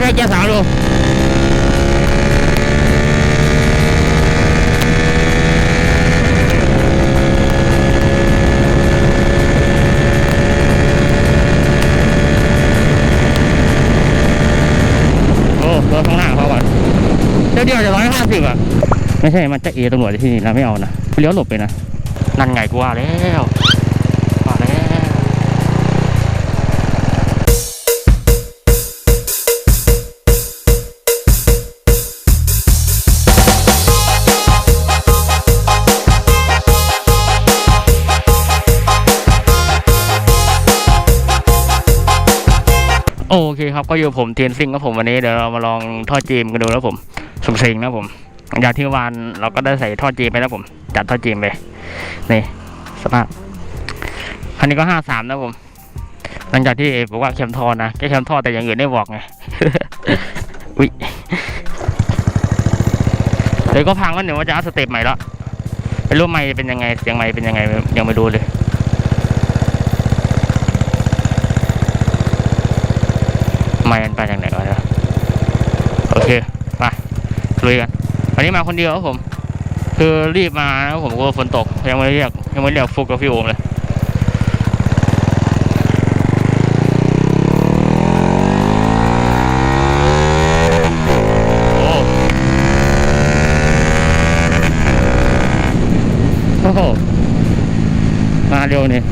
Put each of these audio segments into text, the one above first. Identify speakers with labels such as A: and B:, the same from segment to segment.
A: ระเทศเกียร์สามดูโอ้รถข้างหน้าเขาก่อนเดี๋ยวเดียวจะร้อยห้าสิบอะ ไม่ใช่ มันจะเอตำรวจที่นี่นะไม่เอานะเลี้ยวหลบไปนะ นั่นไงกูว่าแล้ว โอเคครับก็อยู่ผมเทียนซิงครับผมวันนี้เดี๋ยวเรามาลองทอดจีมกันดูแล้วผมสงสิงนะผมหลังจากที่วานเราก็ได้ใส่ทอดจีมไปแล้วผม จัดทอดจีมไปนี่สภาพคันนี้ก็ห้าสามนะผม หลังจากที่บอกว่าเข็มทอนะแค่เข็มทอแต่อย่างอื่นได้บอกไงอุ้ยเดี๋ยวก็พังแล้วเดี๋ยวว่าจะอัพสเต็ปใหม่แล้วไม่รู้ไม่เป็นยังไงเสียงไม่เป็นยังไงยังไม่รู้เลย ไม่มันไปจากไหนวะเนี่ยโอเคมาลุยกันวันนี้มาคนเดียวครับผม คือรีบมาแล้วผมกลัวฝนตกยังไม่เรียกยังไม่เรียกฟุกกับพี่โอมเลยโอ้โหมาเร็วนี่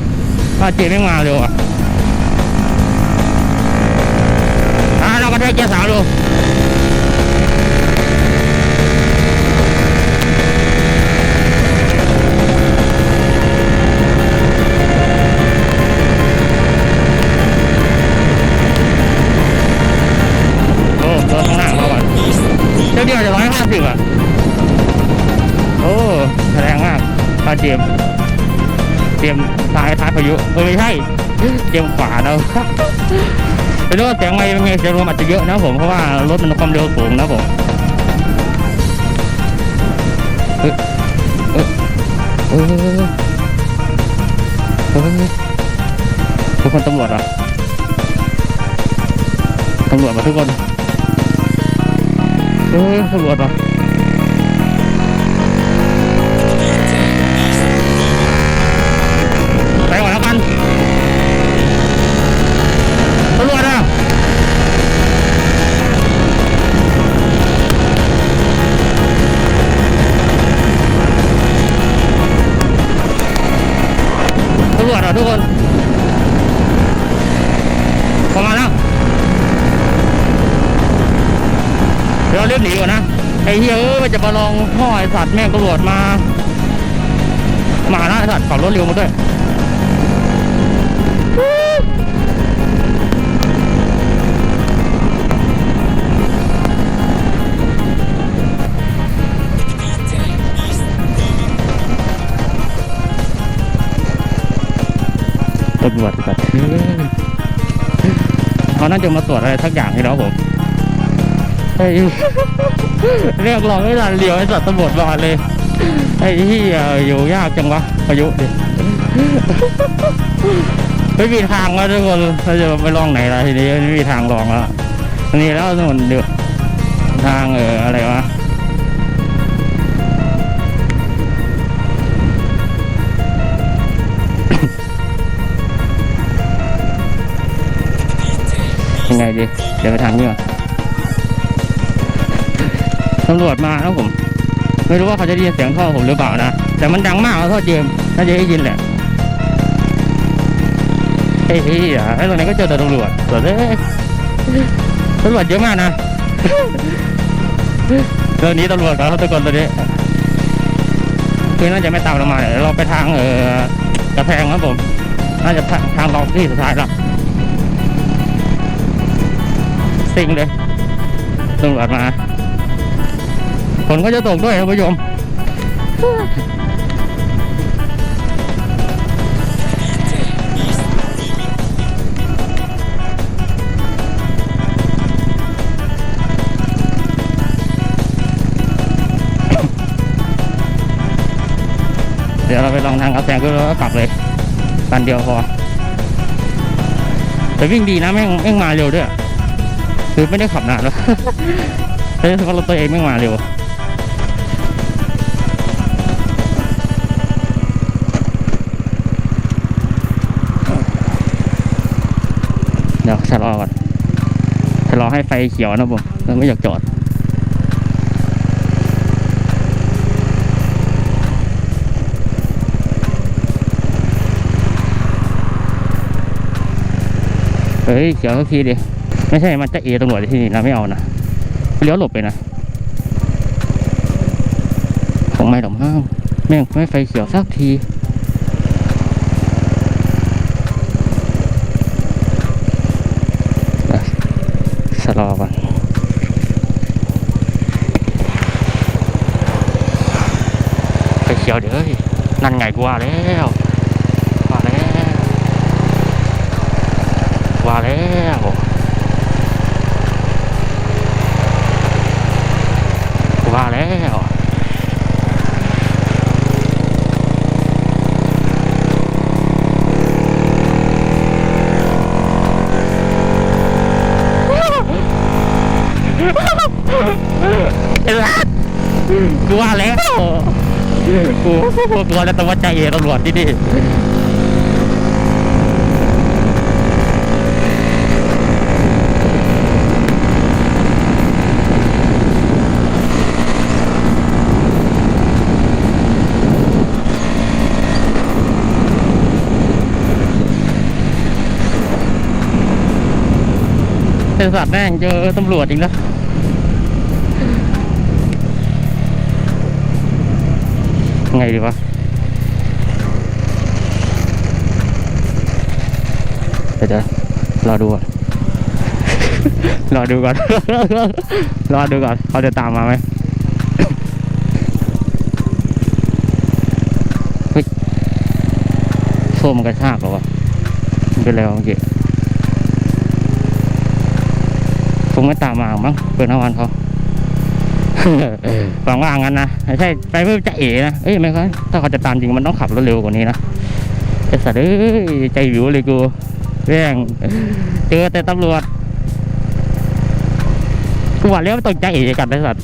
A: มาเจไม่มาเร็วอะ อ่าเราก็ได้เกียร์สามดูโอ้รถข้างหน้าเขาก่อนเจ้าเดียวจะร้อยห้าสิบอะ โอ้แรงมากตาเตรียม เตรียมท้ายท้ายพายุเออไม่ใช่ เตรียมขวาแล้ว ไปดูว่าเสียงไม่เป็นไงเสียงลมอาจจะเยอะนะผมเพราะว่ารถมันความเร็วสูงนะผมเอ้ยเอ้ยเอ้ยเอ้ยทุกคนตำรวจอะตำรวจมาทุกคนเอ้ยตำรวจอะ เราเรียบหนีก่อนนะ ไอ้เหี้ยเอ้ยมันจะมาลองพ่อไอสัตว์แม่งตำรวจมา มานะไอสัตว์ขับรถเร็วมาด้วยตำรวจสัตว์เขาน่าจะมาตรวจอะไรสักอย่างให้เราผม ไอ้เรียกร้องให้ทันเลียวไอ้สัตว์ตำรวจมาเลยไอ้ที่อยู่ยากจังวะพายุดิไม่มีทางแล้วทุกคนเราจะไปลองไหนล่ะทีนี้ไม่มีทางลองแล้วทีนี้แล้วทุกคนเดือทางเอออะไรวะยังไงดีเดี๋ยวไปทางนี้ก่อน ตำรวจมาแล้วผม ไม่รู้ว่าเขาจะได้ยินเสียงท่อผมหรือเปล่านะ แต่มันดังมากแล้วท่อเจมน่าจะได้ยินแหละเฮ้ยอะไอ้ตรงนี้ก็เจอแต่ตำรวจตำรวจเยตำรวจเยอะมากนะเรื่องนี้ตำรวจครับทุกคนตอนนี้คือน่าจะไม่ตามเรามาเดี๋ยเราไปทางเออกระแพงครับผม น่าจะทางทางรองที่สุดท้ายแล้วซิงเลยตำรวจมา ฝนก็จะตกด้วยท่านผู้ชมเดี๋ยวเราไปลองทางกระแสงขึ้นแล้วก็กลับเลยคันเดียวพอแต่วิ่งดีนะแม่งแม่งมาเร็วด้วยคือไม่ได้ขับนานแล้วเฮ้ยรถตัวเองไม่งมาเร็ว ดี๋ยวชะลอก่อนชะลอให้ไฟเขียวนะผมแล้วไม่อยากจอดเฮ้ยเขียวสักทีดิไม่ใช่มันจะเอตำรวจที่นี่นะไม่เอานะเลี้ยวหลบไปนะคงไม่หรอกมั้งแม่งไม่ไฟเขียวสักที ชะลอก่อนไฟเขียวเดี๋ยวเฮ้ยนั่นไงกูว่าแล้ว เออกูว่าแล้วกูกูกลัวแล้วแต่ว่าใจเย็นตำรวจที่นี่ไอสัตว์แม่งเจอตำรวจอีกแล้ว ไงดีวะเดี๋ยวเรอดูก่อนรอดูก่อนรอดูก่อนเขาจะตามมาไหมเฮ้ยโซ่มันกระชากหรอวะเป็นไรวะเมื่อกี้คงไม่ตามมาหรอกมั้งเปิดทั้งวันเขา หวังว่างั้นนะไม่ใช่ไปเพื่อจะเอ๋นะเอ้ยไม่ค่อยถ้าเขาจะตามจริงมันต้องขับรถเร็วกว่านี้นะไอ้สัตว์เอ้ยใจวิวเลยกูแม่งเจอแต่ตำรวจกูว่าแล้วต้องใจเอ๋กันไอ้สัตว์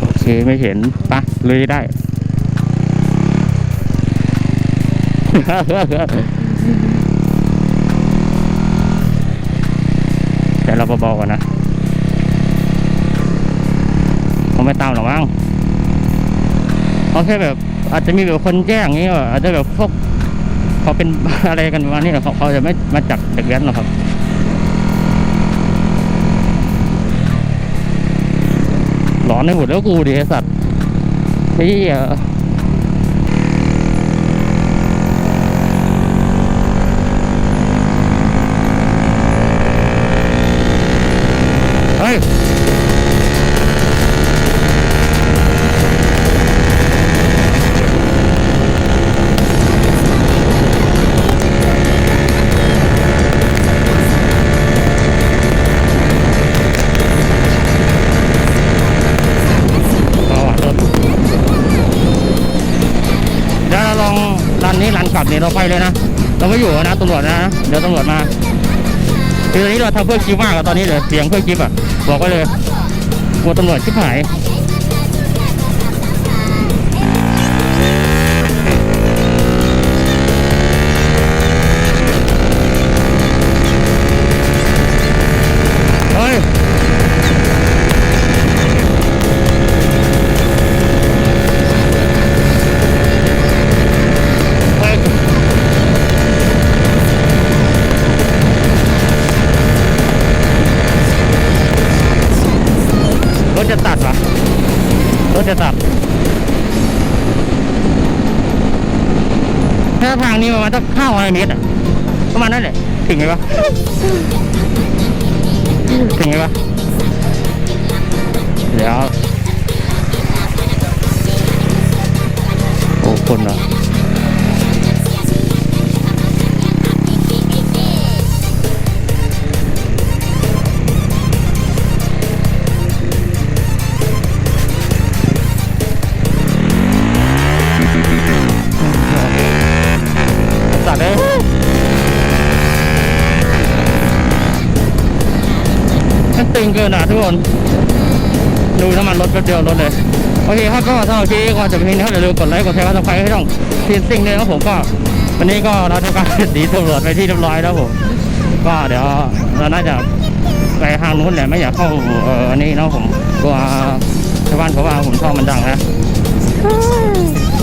A: โอเคไม่เห็นปะเลยได้ แต่เราเบาๆก่อนนะคงไม่ตามหรอกมั้งเขาแค่แบบ อาจจะมีแบบคนแจ้งอย่างนี้ว่าอาจจะแบบพวกเขาเป็นอะไรกันประมาณนี้หรอกเขาเขาจะไม่มาจับเด็กแว้นหรอกครับหลอนในหมดแล้วกูดิไอสัตว์ไอ้ เราไปเลยนะ เราไม่อยู่นะตำรวจนะ เดี๋ยวตำรวจมาคือตอนนี้เราทำเพื่อคลิปมากอะตอนนี้เดี๋ยวเสียงเพื่อคลิปอะบอกไว้เลยกลัวตำรวจชิบหาย มาณสักห้าร้อยเมตรอะประมาณนั้นแหละ ถึงไหมวะ ถึงไหมวะ เดี๋ยว โอ้คนเหรอ งเกินอะทุกคน ดูน้ำมันรถแป๊บเดียวรถเลย โอเคครับก็สำหรับคลิปนี้ก่อนจะไปนี้นะครับอย่าลืมกดไลค์กดแชร์กดซับสไครต์ให้ช่องทีนซิ่งด้วยนะครับผมก็ วันนี้ก็เราทำการดีตำรวจไปที่เรียบร้อยแล้วผมก็เดี๋ยวเราน่าจะไปทางนู้นแหละไม่อยากเข้าเอออันนี้เนาะผมกลัวชาวบ้านเขาว่าผมท่อมันดังนะ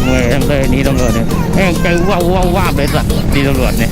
A: เมื่อยเลยนี่ตำรวจเนี่ยแม่งใจว้าวว้าวว้าวเลยสัตว์ดีตำรวจเนี่ย